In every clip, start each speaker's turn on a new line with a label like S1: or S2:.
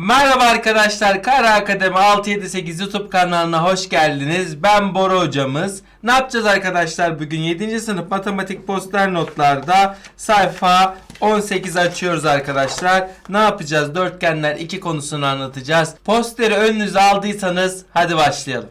S1: Merhaba arkadaşlar. Kara Akademi 678 YouTube kanalına hoş geldiniz. Ben Bora hocamız. Ne yapacağız arkadaşlar? Bugün 7. sınıf matematik poster notlarda sayfa 18 açıyoruz arkadaşlar. Ne yapacağız? Dörtgenler 2 konusunu anlatacağız. Posteri önünüze aldıysanız hadi başlayalım.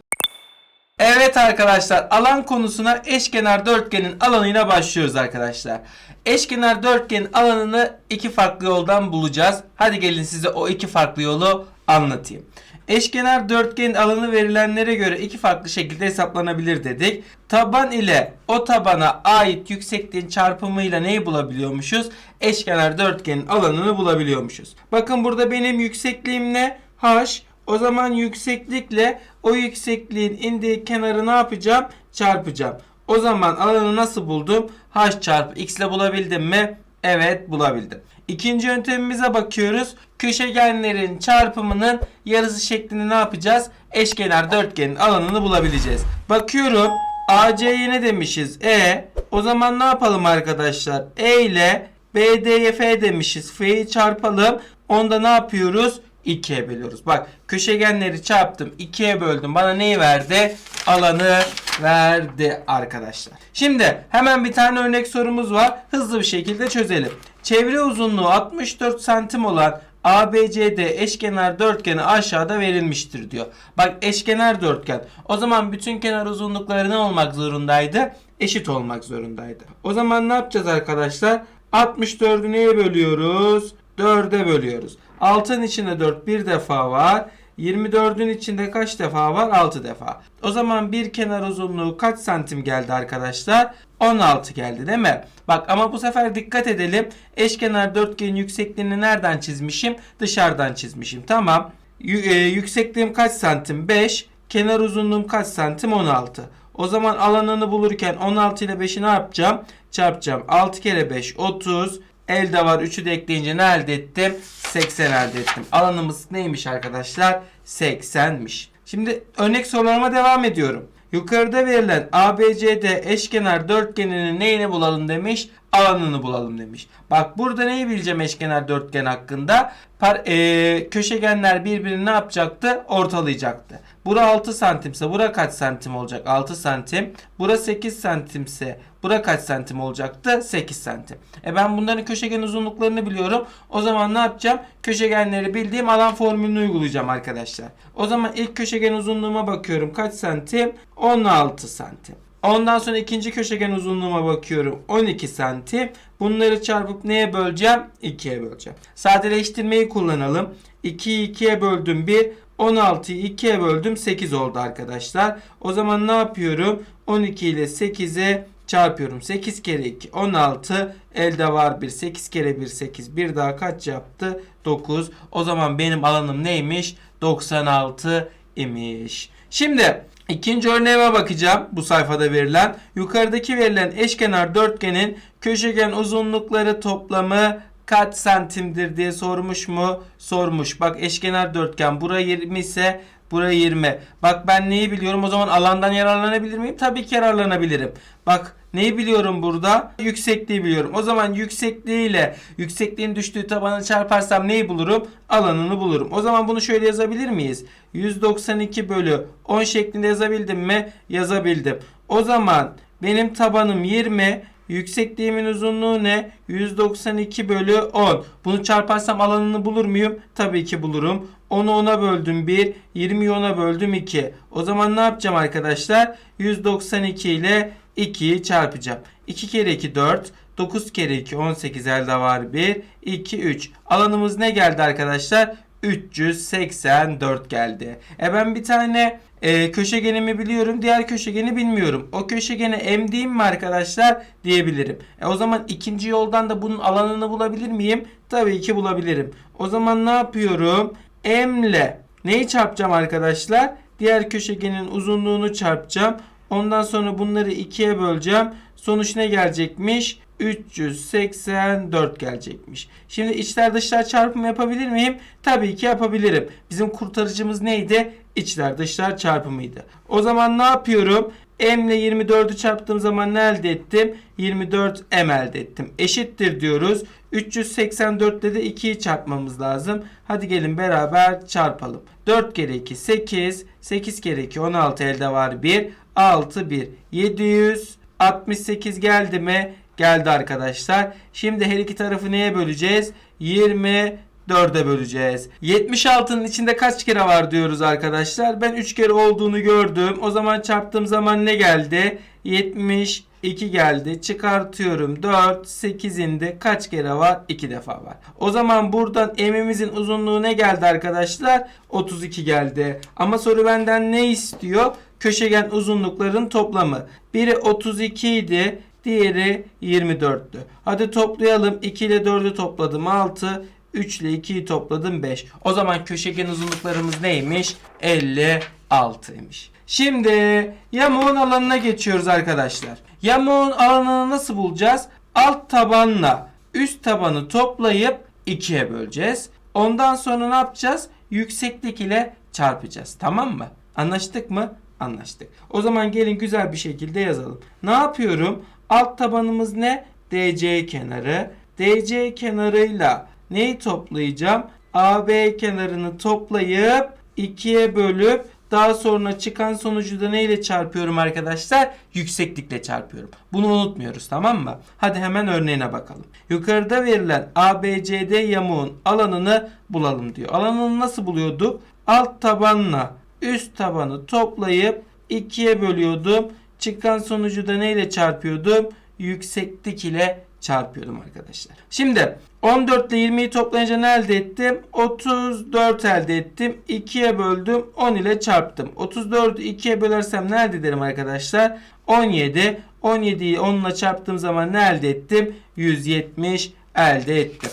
S1: Evet arkadaşlar alan konusuna eşkenar dörtgenin alanıyla başlıyoruz arkadaşlar. Eşkenar dörtgenin alanını iki farklı yoldan bulacağız. Hadi gelin size o iki farklı yolu anlatayım. Eşkenar dörtgenin alanı verilenlere göre iki farklı şekilde hesaplanabilir dedik. Taban ile o tabana ait yüksekliğin çarpımıyla neyi bulabiliyormuşuz? Eşkenar dörtgenin alanını bulabiliyormuşuz. Bakın burada benim yüksekliğim ne? H. O zaman yükseklikle o yüksekliğin indiği kenarı ne yapacağım? Çarpacağım. O zaman alanı nasıl buldum? H çarpı x ile bulabildim mi? Evet bulabildim. İkinci yöntemimize bakıyoruz. Köşegenlerin çarpımının yarısı şeklinde ne yapacağız? Eşkenar dörtgenin alanını bulabileceğiz. Bakıyorum AC'ye ne demişiz? E. O zaman ne yapalım arkadaşlar? E ile BD'ye F demişiz. F'yi çarpalım. Onda ne yapıyoruz? 2'ye bölüyoruz. Bak köşegenleri çarptım. 2'ye böldüm. Bana neyi verdi? Alanı verdi arkadaşlar. Şimdi hemen bir tane örnek sorumuz var. Hızlı bir şekilde çözelim. Çevre uzunluğu 64 santim olan ABCD eşkenar dörtgeni aşağıda verilmiştir diyor. Bak eşkenar dörtgen. O zaman bütün kenar uzunlukları ne olmak zorundaydı? Eşit olmak zorundaydı. O zaman ne yapacağız arkadaşlar? 64'ü neye bölüyoruz? 4'e bölüyoruz. 6'nın içinde 4 bir defa var. 24'ün içinde kaç defa var? 6 defa. O zaman bir kenar uzunluğu kaç santim geldi arkadaşlar? 16 geldi değil mi? Bak ama bu sefer dikkat edelim. Eşkenar dörtgenin yüksekliğini nereden çizmişim? Dışarıdan çizmişim. Tamam. Yü- e, yüksekliğim kaç santim? 5. Kenar uzunluğum kaç santim? 16. O zaman alanını bulurken 16 ile 5'i ne yapacağım? Çarpacağım. 6 kere 5 30. Elde var 3'ü de ekleyince ne elde ettim? 80 elde ettim. Alanımız neymiş arkadaşlar? 80'miş. Şimdi örnek sorularıma devam ediyorum. Yukarıda verilen ABCD eşkenar dörtgeninin neyini bulalım demiş? Alanını bulalım demiş. Bak burada neyi bileceğim eşkenar dörtgen hakkında? Par, eee, köşegenler birbirini ne yapacaktı? Ortalayacaktı. Bura 6 santimse bura kaç santim olacak? 6 santim. Bura 8 santimse bura kaç santim olacaktı? 8 santim. E ben bunların köşegen uzunluklarını biliyorum. O zaman ne yapacağım? Köşegenleri bildiğim alan formülünü uygulayacağım arkadaşlar. O zaman ilk köşegen uzunluğuma bakıyorum. Kaç santim? 16 santim. Ondan sonra ikinci köşegen uzunluğuma bakıyorum. 12 santim. Bunları çarpıp neye böleceğim? 2'ye böleceğim. Sadeleştirmeyi kullanalım. 2'yi 2'ye böldüm 1. 16'yı 2'ye böldüm 8 oldu arkadaşlar. O zaman ne yapıyorum? 12 ile 8'e çarpıyorum. 8 kere 2 16 elde var 1 8 kere 1 8 bir daha kaç yaptı? 9. O zaman benim alanım neymiş? 96 imiş. Şimdi ikinci örneğime bakacağım bu sayfada verilen. Yukarıdaki verilen eşkenar dörtgenin köşegen uzunlukları toplamı kaç santimdir diye sormuş mu? Sormuş. Bak eşkenar dörtgen bura 20 ise bura 20. Bak ben neyi biliyorum? O zaman alandan yararlanabilir miyim? Tabii ki yararlanabilirim. Bak neyi biliyorum burada? Yüksekliği biliyorum. O zaman yüksekliğiyle yüksekliğin düştüğü tabanı çarparsam neyi bulurum? Alanını bulurum. O zaman bunu şöyle yazabilir miyiz? 192 bölü 10 şeklinde yazabildim mi? Yazabildim. O zaman benim tabanım 20 Yüksekliğimin uzunluğu ne? 192 bölü 10. Bunu çarparsam alanını bulur muyum? Tabii ki bulurum. 10'u 10'a böldüm 1. 20'yi 10'a böldüm 2. O zaman ne yapacağım arkadaşlar? 192 ile 2'yi çarpacağım. 2 kere 2 4. 9 kere 2 18 elde var 1. 2 3. Alanımız ne geldi arkadaşlar? 384 geldi. E ben bir tane e, köşegenimi biliyorum. Diğer köşegeni bilmiyorum. O köşegene m diyeyim mi arkadaşlar? Diyebilirim. E o zaman ikinci yoldan da bunun alanını bulabilir miyim? Tabii ki bulabilirim. O zaman ne yapıyorum? m ile neyi çarpacağım arkadaşlar? Diğer köşegenin uzunluğunu çarpacağım. Ondan sonra bunları ikiye böleceğim. Sonuç ne gelecekmiş? 384 gelecekmiş. Şimdi içler dışlar çarpımı yapabilir miyim? Tabii ki yapabilirim. Bizim kurtarıcımız neydi? İçler dışlar çarpımıydı. O zaman ne yapıyorum? M ile 24'ü çarptığım zaman ne elde ettim? 24 M elde ettim. Eşittir diyoruz. 384'te de 2'yi çarpmamız lazım. Hadi gelin beraber çarpalım. 4 kere 2 8. 8 kere 2 16 elde var 1. 6 1 768 geldi mi? Geldi arkadaşlar. Şimdi her iki tarafı neye böleceğiz? 24'e böleceğiz. 76'nın içinde kaç kere var diyoruz arkadaşlar. Ben 3 kere olduğunu gördüm. O zaman çarptığım zaman ne geldi? 72 geldi. Çıkartıyorum. 4, 8'inde kaç kere var? 2 defa var. O zaman buradan emimizin uzunluğu ne geldi arkadaşlar? 32 geldi. Ama soru benden ne istiyor? Köşegen uzunlukların toplamı. Biri 32 idi. Diğeri 24'tü. Hadi toplayalım. 2 ile 4'ü topladım 6. 3 ile 2'yi topladım 5. O zaman köşegen uzunluklarımız neymiş? 56'ymış. Şimdi yamuğun alanına geçiyoruz arkadaşlar. Yamuğun alanını nasıl bulacağız? Alt tabanla üst tabanı toplayıp 2'ye böleceğiz. Ondan sonra ne yapacağız? Yükseklik ile çarpacağız. Tamam mı? Anlaştık mı? Anlaştık. O zaman gelin güzel bir şekilde yazalım. Ne yapıyorum? Alt tabanımız ne? DC kenarı. DC kenarıyla neyi toplayacağım? AB kenarını toplayıp 2'ye bölüp daha sonra çıkan sonucu da neyle çarpıyorum arkadaşlar? Yükseklikle çarpıyorum. Bunu unutmuyoruz tamam mı? Hadi hemen örneğine bakalım. Yukarıda verilen ABCD yamuğun alanını bulalım diyor. Alanını nasıl buluyorduk? Alt tabanla üst tabanı toplayıp 2'ye bölüyordum. Çıkan sonucu da neyle çarpıyordum? Yükseklik ile çarpıyordum arkadaşlar. Şimdi 14 ile 20'yi toplayınca ne elde ettim? 34 elde ettim. 2'ye böldüm. 10 ile çarptım. 34'ü 2'ye bölersem ne elde ederim arkadaşlar? 17. 17'yi 10 ile çarptığım zaman ne elde ettim? 170 elde ettim.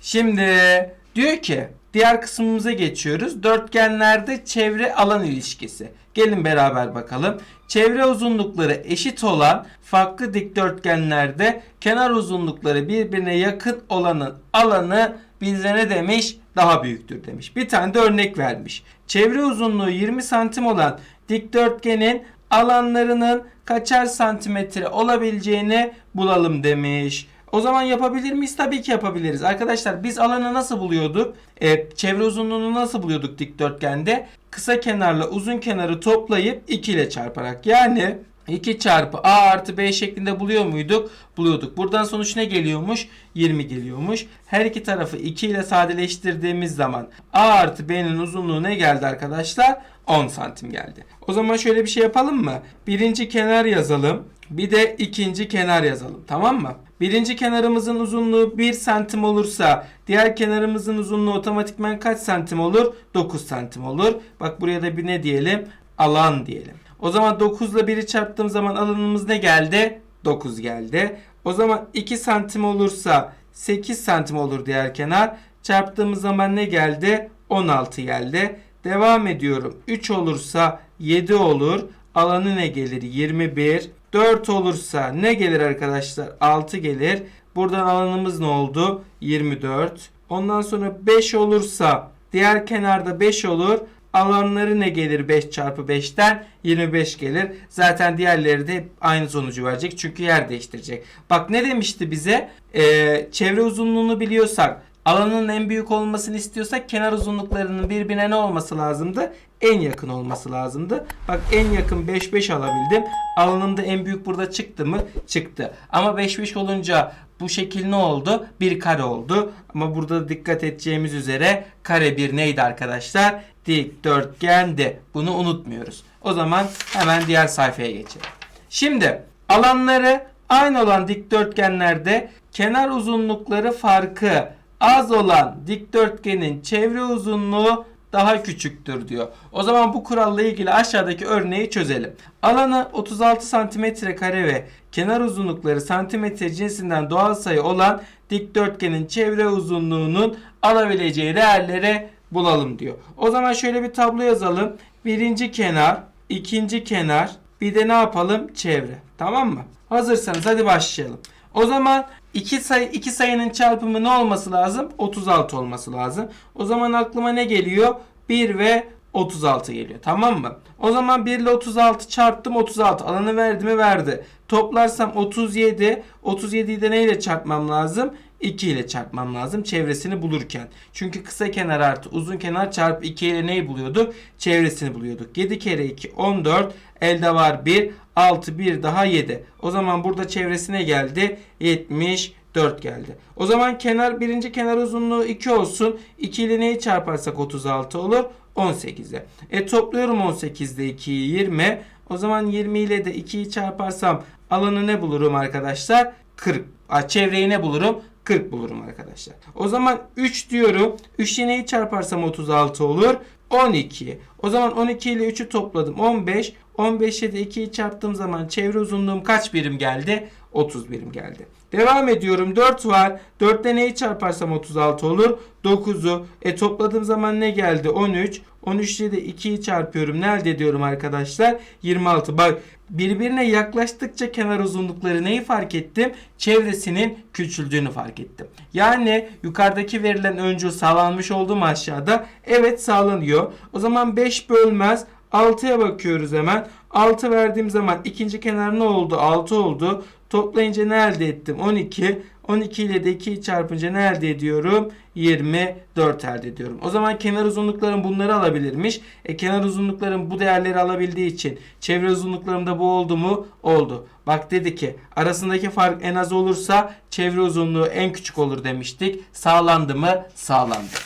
S1: Şimdi diyor ki diğer kısmımıza geçiyoruz. Dörtgenlerde çevre alan ilişkisi. Gelin beraber bakalım. Çevre uzunlukları eşit olan farklı dikdörtgenlerde kenar uzunlukları birbirine yakın olanın alanı bize ne demiş? Daha büyüktür demiş. Bir tane de örnek vermiş. Çevre uzunluğu 20 santim olan dikdörtgenin alanlarının kaçar santimetre olabileceğini bulalım demiş. O zaman yapabilir miyiz? Tabii ki yapabiliriz. Arkadaşlar biz alanı nasıl buluyorduk? Ee, çevre uzunluğunu nasıl buluyorduk dikdörtgende? Kısa kenarla uzun kenarı toplayıp 2 ile çarparak. Yani 2 çarpı a artı b şeklinde buluyor muyduk? Buluyorduk. Buradan sonuç ne geliyormuş? 20 geliyormuş. Her iki tarafı 2 ile sadeleştirdiğimiz zaman a artı b'nin uzunluğu ne geldi arkadaşlar? 10 santim geldi. O zaman şöyle bir şey yapalım mı? Birinci kenar yazalım. Bir de ikinci kenar yazalım. Tamam mı? Birinci kenarımızın uzunluğu 1 santim olursa diğer kenarımızın uzunluğu otomatikman kaç santim olur? 9 santim olur. Bak buraya da bir ne diyelim? Alan diyelim. O zaman 9 ile 1'i çarptığım zaman alanımız ne geldi? 9 geldi. O zaman 2 santim olursa 8 santim olur diğer kenar. Çarptığımız zaman ne geldi? 16 geldi. Devam ediyorum. 3 olursa 7 olur. Alanı ne gelir? 21. 4 olursa ne gelir arkadaşlar? 6 gelir. Buradan alanımız ne oldu? 24. Ondan sonra 5 olursa diğer kenarda 5 olur. Alanları ne gelir 5 çarpı 5'ten? 25 gelir. Zaten diğerleri de aynı sonucu verecek. Çünkü yer değiştirecek. Bak ne demişti bize? Ee, çevre uzunluğunu biliyorsak alanın en büyük olmasını istiyorsak kenar uzunluklarının birbirine ne olması lazımdı? En yakın olması lazımdı. Bak en yakın 5 5 alabildim. Alanım da en büyük burada çıktı mı? Çıktı. Ama 5 5 olunca bu şekil ne oldu? Bir kare oldu. Ama burada da dikkat edeceğimiz üzere kare bir neydi arkadaşlar? Dikdörtgendi. Bunu unutmuyoruz. O zaman hemen diğer sayfaya geçelim. Şimdi alanları aynı olan dikdörtgenlerde kenar uzunlukları farkı az olan dikdörtgenin çevre uzunluğu daha küçüktür diyor. O zaman bu kuralla ilgili aşağıdaki örneği çözelim. Alanı 36 santimetre kare ve kenar uzunlukları santimetre cinsinden doğal sayı olan dikdörtgenin çevre uzunluğunun alabileceği değerleri bulalım diyor. O zaman şöyle bir tablo yazalım. Birinci kenar, ikinci kenar, bir de ne yapalım? Çevre. Tamam mı? Hazırsanız hadi başlayalım. O zaman iki sayı iki sayının çarpımı ne olması lazım? 36 olması lazım. O zaman aklıma ne geliyor? 1 ve 36 geliyor. Tamam mı? O zaman 1 ile 36 çarptım 36. Alanı verdi mi verdi. Toplarsam 37. 37'yi de neyle çarpmam lazım? 2 ile çarpmam lazım çevresini bulurken. Çünkü kısa kenar artı uzun kenar çarpı 2 ile neyi buluyorduk? Çevresini buluyorduk. 7 kere 2 14. Elde var 1. 6 1 daha 7. O zaman burada çevresine geldi. 74 geldi. O zaman kenar birinci kenar uzunluğu 2 olsun. 2 ile neyi çarparsak 36 olur? 18'e. E topluyorum 18'de 2'yi 20. O zaman 20 ile de 2'yi çarparsam alanı ne bulurum arkadaşlar? 40. A, çevreyi ne bulurum? 40 bulurum arkadaşlar. O zaman 3 diyorum. 3 ile neyi çarparsam 36 olur? 12. O zaman 12 ile 3'ü topladım. 15. 15 ile de 2'yi çarptığım zaman çevre uzunluğum kaç birim geldi? 30 birim geldi. Devam ediyorum. 4 var. 4 ile neyi çarparsam 36 olur? 9'u. E topladığım zaman ne geldi? 13. 13 ile de 2'yi çarpıyorum. Ne elde ediyorum arkadaşlar? 26. Bak birbirine yaklaştıkça kenar uzunlukları neyi fark ettim? Çevresinin küçüldüğünü fark ettim. Yani yukarıdaki verilen öncül sağlanmış oldu mu aşağıda? Evet sağlanıyor. O zaman 5 bölmez. 6'ya bakıyoruz hemen. 6 verdiğim zaman ikinci kenar ne oldu? 6 oldu. Toplayınca ne elde ettim? 12. 12 ile de 2'yi çarpınca ne elde ediyorum? 24 elde ediyorum. O zaman kenar uzunluklarım bunları alabilirmiş. E, kenar uzunluklarım bu değerleri alabildiği için çevre uzunluklarım da bu oldu mu? Oldu. Bak dedi ki arasındaki fark en az olursa çevre uzunluğu en küçük olur demiştik. Sağlandı mı? Sağlandı.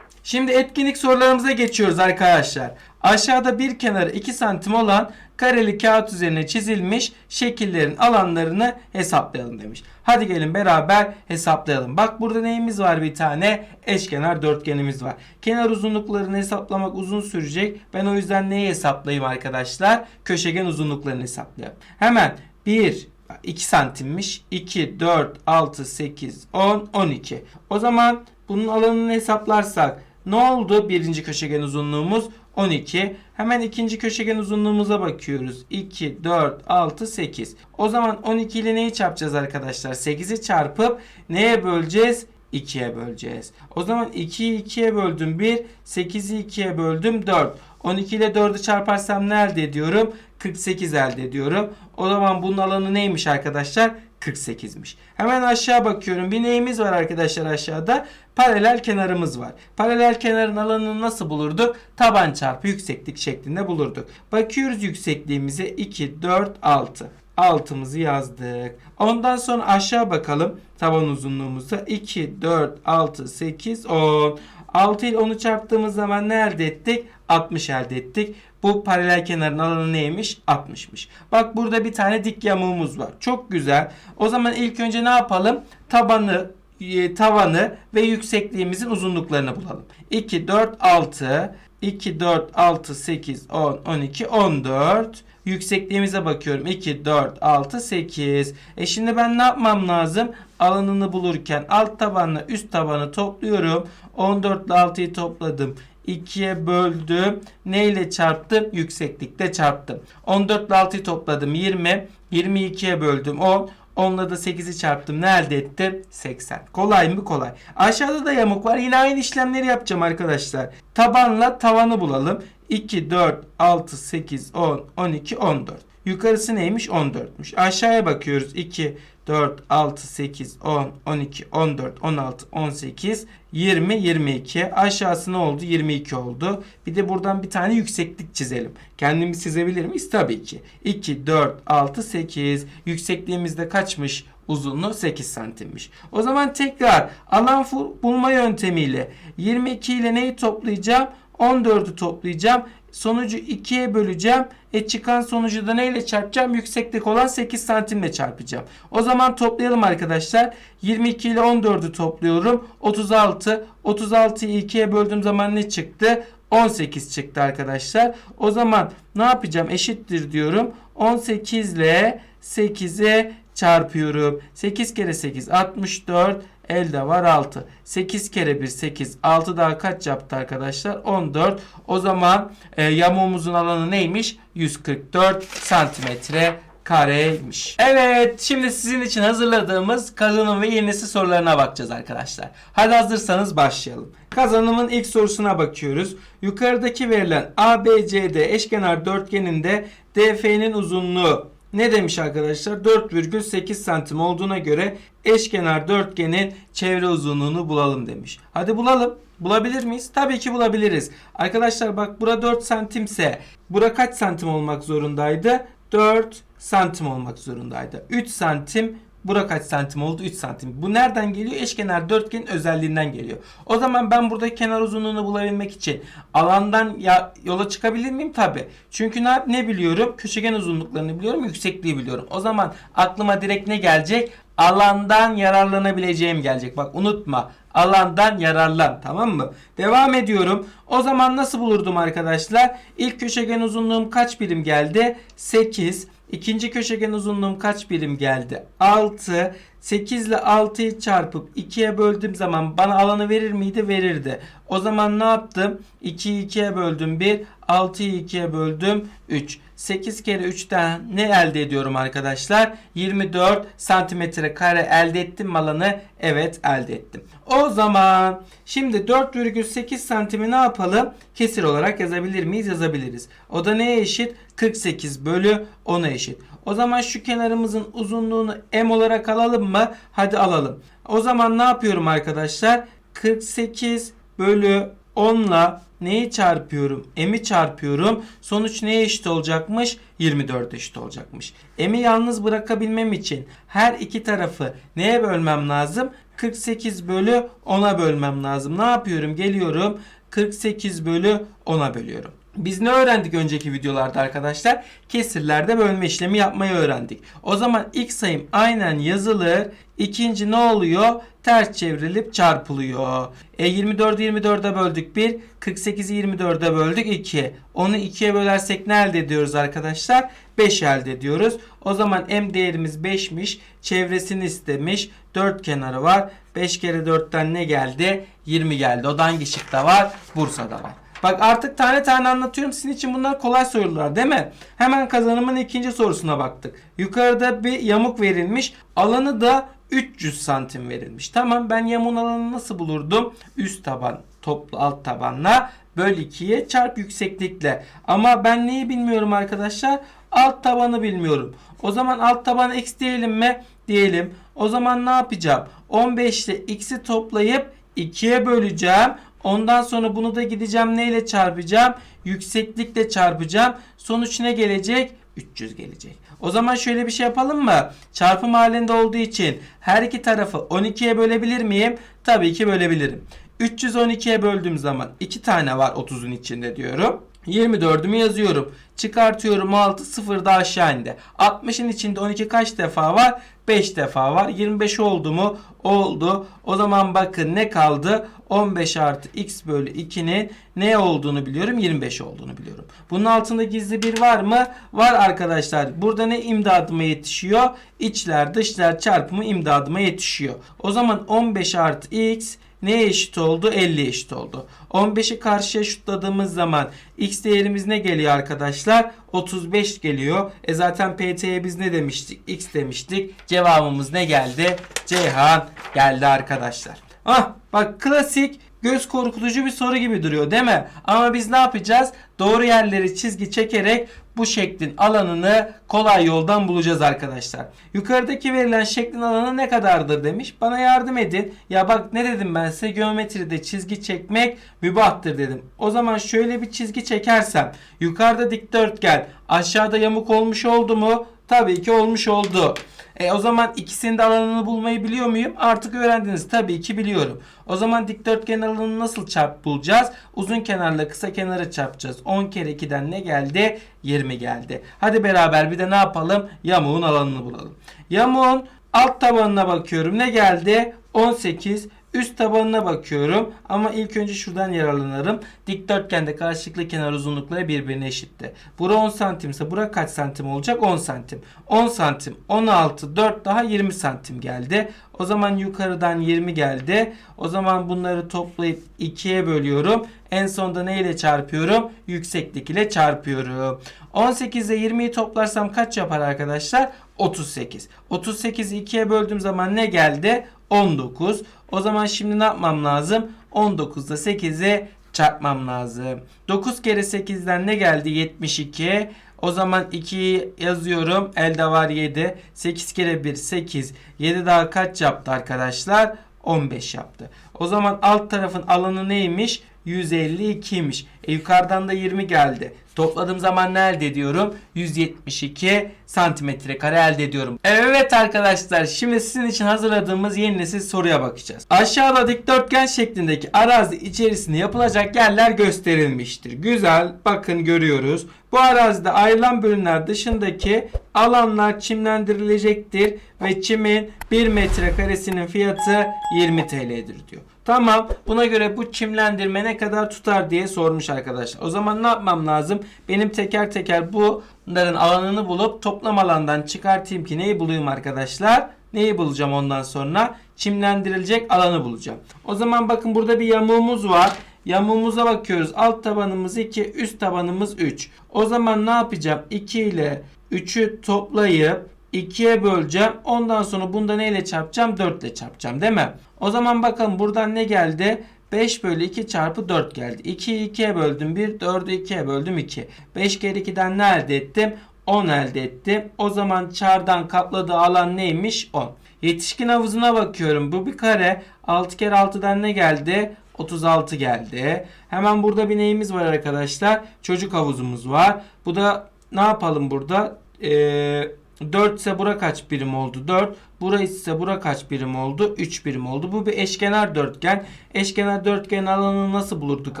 S1: Şimdi etkinlik sorularımıza geçiyoruz arkadaşlar. Aşağıda bir kenarı 2 santim olan kareli kağıt üzerine çizilmiş şekillerin alanlarını hesaplayalım demiş. Hadi gelin beraber hesaplayalım. Bak burada neyimiz var bir tane? Eşkenar dörtgenimiz var. Kenar uzunluklarını hesaplamak uzun sürecek. Ben o yüzden neyi hesaplayayım arkadaşlar? Köşegen uzunluklarını hesaplayalım. Hemen 1, 2 santimmiş. 2, 4, 6, 8, 10, 12. O zaman bunun alanını hesaplarsak ne oldu? Birinci köşegen uzunluğumuz 12. Hemen ikinci köşegen uzunluğumuza bakıyoruz. 2, 4, 6, 8. O zaman 12 ile neyi çarpacağız arkadaşlar? 8'i çarpıp neye böleceğiz? 2'ye böleceğiz. O zaman 2'yi 2'ye böldüm 1, 8'i 2'ye böldüm 4. 12 ile 4'ü çarparsam ne elde ediyorum? 48 elde ediyorum. O zaman bunun alanı neymiş arkadaşlar? 48'miş. Hemen aşağı bakıyorum. Bir neyimiz var arkadaşlar aşağıda? Paralel kenarımız var. Paralel kenarın alanını nasıl bulurduk? Taban çarpı yükseklik şeklinde bulurduk. Bakıyoruz yüksekliğimize 2, 4, 6. Altımızı yazdık. Ondan sonra aşağı bakalım. Taban uzunluğumuza 2, 4, 6, 8, 10. 6 ile 10'u çarptığımız zaman ne elde ettik? 60 elde ettik. Bu paralel kenarın alanı neymiş? 60'mış. Bak burada bir tane dik yamuğumuz var. Çok güzel. O zaman ilk önce ne yapalım? Tabanı, e, tavanı ve yüksekliğimizin uzunluklarını bulalım. 2, 4, 6. 2, 4, 6, 8, 10, 12, 14. Yüksekliğimize bakıyorum. 2, 4, 6, 8. E şimdi ben ne yapmam lazım? Alanını bulurken alt tabanla üst tabanı topluyorum. 14 ile 6'yı topladım. 2'ye böldüm. Ne ile çarptım? Yükseklikte çarptım. 14 ile 6'yı topladım. 20. 22'ye böldüm. 10. Onunla da 8'i çarptım. Ne elde ettim? 80. Kolay mı? Kolay. Aşağıda da yamuk var. Yine aynı işlemleri yapacağım arkadaşlar. Tabanla tavanı bulalım. 2, 4, 6, 8, 10, 12, 14. Yukarısı neymiş? 14'müş. Aşağıya bakıyoruz. 2, 4, 6, 8, 10, 12, 14, 16, 18, 20, 22. Aşağısı ne oldu? 22 oldu. Bir de buradan bir tane yükseklik çizelim. Kendimiz çizebilir miyiz? Tabii ki. 2, 4, 6, 8. Yüksekliğimizde kaçmış? Uzunluğu 8 santimmiş. O zaman tekrar alan bulma yöntemiyle 22 ile neyi toplayacağım? 14'ü toplayacağım. Sonucu 2'ye böleceğim. E çıkan sonucu da neyle çarpacağım? Yükseklik olan 8 santimle çarpacağım. O zaman toplayalım arkadaşlar. 22 ile 14'ü topluyorum. 36. 36'yı 2'ye böldüğüm zaman ne çıktı? 18 çıktı arkadaşlar. O zaman ne yapacağım? Eşittir diyorum. 18 ile 8'e çarpıyorum. 8 kere 8 64. Elde var 6. 8 kere 1 8. 6 daha kaç yaptı arkadaşlar? 14. O zaman e, yamuğumuzun alanı neymiş? 144 santimetre kareymiş. Evet şimdi sizin için hazırladığımız kazanım ve yenisi sorularına bakacağız arkadaşlar. Hadi hazırsanız başlayalım. Kazanımın ilk sorusuna bakıyoruz. Yukarıdaki verilen ABCD eşkenar dörtgeninde DF'nin uzunluğu ne demiş arkadaşlar? 4,8 santim olduğuna göre eşkenar dörtgenin çevre uzunluğunu bulalım demiş. Hadi bulalım. Bulabilir miyiz? Tabii ki bulabiliriz. Arkadaşlar bak bura 4 santimse bura kaç santim olmak zorundaydı? 4 santim olmak zorundaydı. 3 santim Bura kaç santim oldu? 3 santim. Bu nereden geliyor? Eşkenar dörtgenin özelliğinden geliyor. O zaman ben burada kenar uzunluğunu bulabilmek için alandan ya yola çıkabilir miyim? Tabi. Çünkü ne, ne biliyorum? Köşegen uzunluklarını biliyorum, yüksekliği biliyorum. O zaman aklıma direkt ne gelecek? Alandan yararlanabileceğim gelecek. Bak unutma. Alandan yararlan. Tamam mı? Devam ediyorum. O zaman nasıl bulurdum arkadaşlar? İlk köşegen uzunluğum kaç birim geldi? 8. İkinci köşegen uzunluğum kaç birim geldi? 6. 8 ile 6'yı çarpıp 2'ye böldüğüm zaman bana alanı verir miydi? Verirdi. O zaman ne yaptım? 2'yi 2'ye böldüm 1. 6'yı 2'ye böldüm 3. 8 kere 3'ten ne elde ediyorum arkadaşlar? 24 santimetre kare elde ettim alanı? Evet elde ettim. O zaman şimdi 4,8 santimi ne yapalım? Kesir olarak yazabilir miyiz? Yazabiliriz. O da neye eşit? 48 bölü 10'a eşit. O zaman şu kenarımızın uzunluğunu m olarak alalım mı? Hadi alalım. O zaman ne yapıyorum arkadaşlar? 48 bölü 10 ile neyi çarpıyorum? M'i çarpıyorum. Sonuç neye eşit olacakmış? 24 eşit olacakmış. M'i yalnız bırakabilmem için her iki tarafı neye bölmem lazım? 48 bölü 10'a bölmem lazım. Ne yapıyorum? Geliyorum 48 bölü 10'a bölüyorum. Biz ne öğrendik önceki videolarda arkadaşlar? Kesirlerde bölme işlemi yapmayı öğrendik. O zaman ilk sayım aynen yazılır. İkinci ne oluyor? Ters çevrilip çarpılıyor. E 24'ü 24'e böldük 1. 48'i 24'e böldük 2. Onu 2'ye bölersek ne elde ediyoruz arkadaşlar? 5 elde ediyoruz. O zaman m değerimiz 5'miş. Çevresini istemiş. 4 kenarı var. 5 kere 4'ten ne geldi? 20 geldi. O da hangi şıkta var? Bursa'da var. Bak artık tane tane anlatıyorum. Sizin için bunlar kolay sorular değil mi? Hemen kazanımın ikinci sorusuna baktık. Yukarıda bir yamuk verilmiş. Alanı da 300 santim verilmiş. Tamam ben yamuğun alanını nasıl bulurdum? Üst taban toplu alt tabanla böl 2'ye çarp yükseklikle. Ama ben neyi bilmiyorum arkadaşlar? Alt tabanı bilmiyorum. O zaman alt tabanı x diyelim mi? Diyelim. O zaman ne yapacağım? 15 ile x'i toplayıp 2'ye böleceğim. Ondan sonra bunu da gideceğim neyle çarpacağım? Yükseklikle çarpacağım. Sonuç ne gelecek? 300 gelecek. O zaman şöyle bir şey yapalım mı? Çarpım halinde olduğu için her iki tarafı 12'ye bölebilir miyim? Tabii ki bölebilirim. 312'ye böldüğüm zaman 2 tane var 30'un içinde diyorum. 24'ümü yazıyorum. Çıkartıyorum 6 0 da aşağı indi. 60'ın içinde 12 kaç defa var? 5 defa var. 25 oldu mu? Oldu. O zaman bakın ne kaldı? 15 artı x bölü 2'nin ne olduğunu biliyorum? 25 olduğunu biliyorum. Bunun altında gizli bir var mı? Var arkadaşlar. Burada ne imdadıma yetişiyor? İçler dışlar çarpımı imdadıma yetişiyor. O zaman 15 artı x neye eşit oldu? 50 eşit oldu. 15'i karşıya şutladığımız zaman x değerimiz ne geliyor arkadaşlar? 35 geliyor. E zaten PT'ye biz ne demiştik? X demiştik. Cevabımız ne geldi? Ceyhan geldi arkadaşlar. Ah bak klasik göz korkutucu bir soru gibi duruyor değil mi? Ama biz ne yapacağız? Doğru yerleri çizgi çekerek bu şeklin alanını kolay yoldan bulacağız arkadaşlar. Yukarıdaki verilen şeklin alanı ne kadardır demiş. Bana yardım edin. Ya bak ne dedim ben size geometride çizgi çekmek mübahtır dedim. O zaman şöyle bir çizgi çekersem yukarıda dikdörtgen aşağıda yamuk olmuş oldu mu? Tabii ki olmuş oldu. E o zaman ikisinin de alanını bulmayı biliyor muyum? Artık öğrendiniz. Tabii ki biliyorum. O zaman dikdörtgen alanını nasıl çarp bulacağız? Uzun kenarla kısa kenarı çarpacağız. 10 kere 2'den ne geldi? 20 geldi. Hadi beraber bir de ne yapalım? Yamuğun alanını bulalım. Yamuğun alt tabanına bakıyorum. Ne geldi? 18. Üst tabanına bakıyorum ama ilk önce şuradan yararlanırım. Dikdörtgende karşılıklı kenar uzunlukları birbirine eşitti. Bura 10 santimse bura kaç santim olacak? 10 santim. 10 santim 16 4 daha 20 santim geldi. O zaman yukarıdan 20 geldi. O zaman bunları toplayıp 2'ye bölüyorum. En sonunda ne ile çarpıyorum? Yükseklik ile çarpıyorum. 18 ile 20'yi toplarsam kaç yapar arkadaşlar? 38. 38'i 2'ye böldüğüm zaman ne geldi? 19. O zaman şimdi ne yapmam lazım? 19 ile 8'i çarpmam lazım. 9 kere 8'den ne geldi? 72. O zaman 2'yi yazıyorum. Elde var 7. 8 kere 1 8. 7 daha kaç yaptı arkadaşlar? 15 yaptı. O zaman alt tarafın alanı neymiş? 152'ymiş. E yukarıdan da 20 geldi. Topladığım zaman ne elde ediyorum? 172 santimetre kare elde ediyorum. Evet arkadaşlar şimdi sizin için hazırladığımız yeni nesil soruya bakacağız. Aşağıda dikdörtgen şeklindeki arazi içerisinde yapılacak yerler gösterilmiştir. Güzel bakın görüyoruz. Bu arazide ayrılan bölümler dışındaki alanlar çimlendirilecektir ve çimin 1 metrekaresinin fiyatı 20 TL'dir diyor. Tamam buna göre bu çimlendirme ne kadar tutar diye sormuş arkadaşlar. O zaman ne yapmam lazım? Benim teker teker bunların alanını bulup toplam alandan çıkartayım ki neyi bulayım arkadaşlar? Neyi bulacağım ondan sonra? Çimlendirilecek alanı bulacağım. O zaman bakın burada bir yamuğumuz var. Yamuğumuza bakıyoruz. Alt tabanımız 2, üst tabanımız 3. O zaman ne yapacağım? 2 ile 3'ü toplayıp 2'ye böleceğim. Ondan sonra bunda neyle çarpacağım? 4 ile çarpacağım değil mi? O zaman bakalım buradan ne geldi? 5 bölü 2 çarpı 4 geldi. 2'yi 2'ye böldüm 1, 4'ü 2'ye böldüm 2. 5 kere 2'den ne elde ettim? 10 elde ettim. O zaman çardan kapladığı alan neymiş? 10. Yetişkin havuzuna bakıyorum. Bu bir kare. 6 kere 6'dan ne geldi? 36 geldi. Hemen burada bir neyimiz var arkadaşlar? Çocuk havuzumuz var. Bu da ne yapalım burada? Ee, 4 ise bura kaç birim oldu? 4. Bura ise bura kaç birim oldu? 3 birim oldu. Bu bir eşkenar dörtgen. Eşkenar dörtgen alanını nasıl bulurduk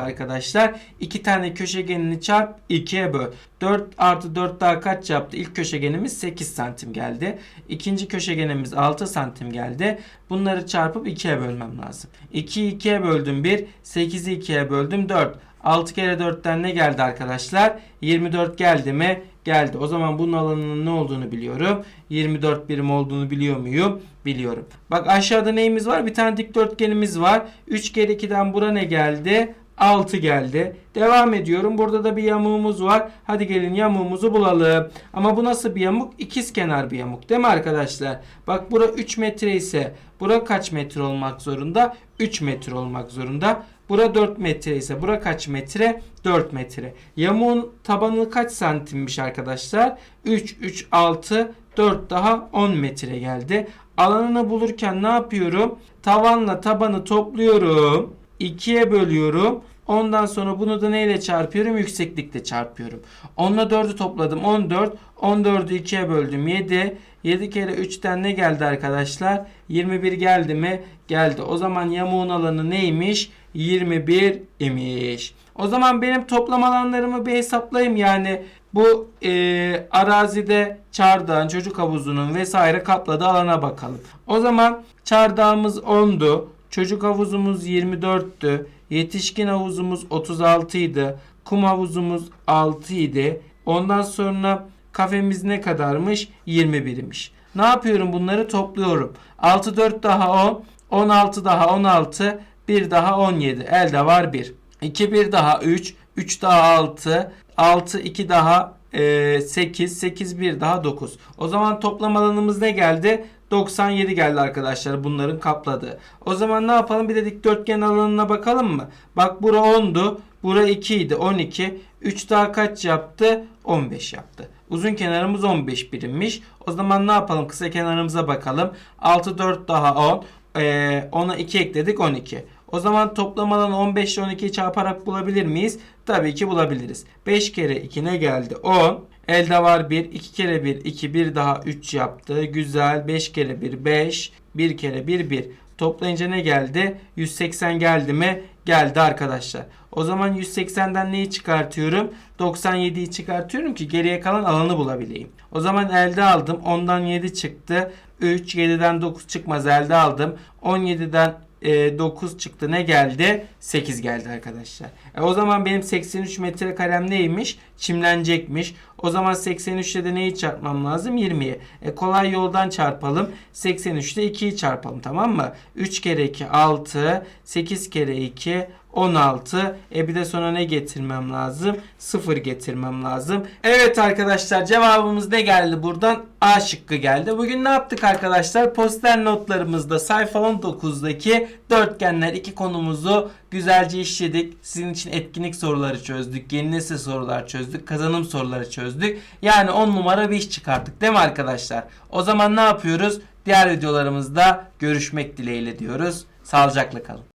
S1: arkadaşlar? 2 tane köşegenini çarp 2'ye böl. 4 artı 4 daha kaç yaptı? İlk köşegenimiz 8 santim geldi. İkinci köşegenimiz 6 santim geldi. Bunları çarpıp 2'ye bölmem lazım. 2'yi 2'ye böldüm 1. 8'i 2'ye böldüm 4. 6 kere 4'ten ne geldi arkadaşlar? 24 geldi mi? Geldi. O zaman bunun alanının ne olduğunu biliyorum. 24 birim olduğunu biliyor muyum? Biliyorum. Bak aşağıda neyimiz var? Bir tane dikdörtgenimiz var. 3 kere 2'den bura ne geldi? 6 geldi. Devam ediyorum. Burada da bir yamuğumuz var. Hadi gelin yamuğumuzu bulalım. Ama bu nasıl bir yamuk? İkiz kenar bir yamuk. Değil mi arkadaşlar? Bak bura 3 metre ise bura kaç metre olmak zorunda? 3 metre olmak zorunda. Bura 4 metre ise bura kaç metre? 4 metre. Yamuğun tabanı kaç santimmiş arkadaşlar? 3, 3, 6, 4 daha 10 metre geldi. Alanını bulurken ne yapıyorum? Tavanla tabanı topluyorum. 2'ye bölüyorum. Ondan sonra bunu da neyle çarpıyorum? Yükseklikle çarpıyorum. 10 ile 4'ü topladım. 14. 14'ü 2'ye böldüm. 7. 7 kere 3'ten ne geldi arkadaşlar? 21 geldi mi? Geldi. O zaman yamuğun alanı neymiş? 21 imiş. O zaman benim toplam alanlarımı bir hesaplayayım. Yani bu e, arazide çardağın, çocuk havuzunun vesaire kapladığı alana bakalım. O zaman çardağımız 10'du. Çocuk havuzumuz 24'tü. Yetişkin havuzumuz 36 idi. Kum havuzumuz 6 idi. Ondan sonra kafemiz ne kadarmış? 21'miş. Ne yapıyorum? Bunları topluyorum. 6 4 daha 10. 16 daha 16. 1 daha 17. Elde var 1. 2 1 daha 3. 3 daha 6. 6 2 daha e, 8. 8 1 daha 9. O zaman toplam alanımız ne geldi? 97 geldi arkadaşlar bunların kapladığı. O zaman ne yapalım? Bir de dikdörtgen alanına bakalım mı? Bak bura 10'du. Bura 2 idi. 12. 3 daha kaç yaptı? 15 yaptı. Uzun kenarımız 15 birimmiş. O zaman ne yapalım? Kısa kenarımıza bakalım. 6 4 daha 10. Ee, ona 2 ekledik 12. O zaman toplam alan 15 ile 12'yi çarparak bulabilir miyiz? Tabii ki bulabiliriz. 5 kere 2 ne geldi? 10. Elde var 1. 2 kere 1 2. 1 daha 3 yaptı. Güzel. 5 kere 1 5. 1 kere 1 1. Toplayınca ne geldi? 180 geldi mi? Geldi arkadaşlar. O zaman 180'den neyi çıkartıyorum? 97'yi çıkartıyorum ki geriye kalan alanı bulabileyim. O zaman elde aldım. 10'dan 7 çıktı. 3, 7'den 9 çıkmaz elde aldım. 17'den 9 çıktı. Ne geldi? 8 geldi arkadaşlar. E o zaman benim 83 metrekarem neymiş? Çimlenecekmiş. O zaman 83 ile de neyi çarpmam lazım? 20'yi. E kolay yoldan çarpalım. 83 ile 2'yi çarpalım tamam mı? 3 kere 2 6, 8 kere 2 16. E bir de sonra ne getirmem lazım? 0 getirmem lazım. Evet arkadaşlar cevabımız ne geldi buradan? A şıkkı geldi. Bugün ne yaptık arkadaşlar? Poster notlarımızda sayfa 19'daki dörtgenler iki konumuzu güzelce işledik. Sizin için etkinlik soruları çözdük. Yeni nesil sorular çözdük. Kazanım soruları çözdük. Yani 10 numara bir iş çıkarttık değil mi arkadaşlar? O zaman ne yapıyoruz? Diğer videolarımızda görüşmek dileğiyle diyoruz. Sağlıcakla kalın.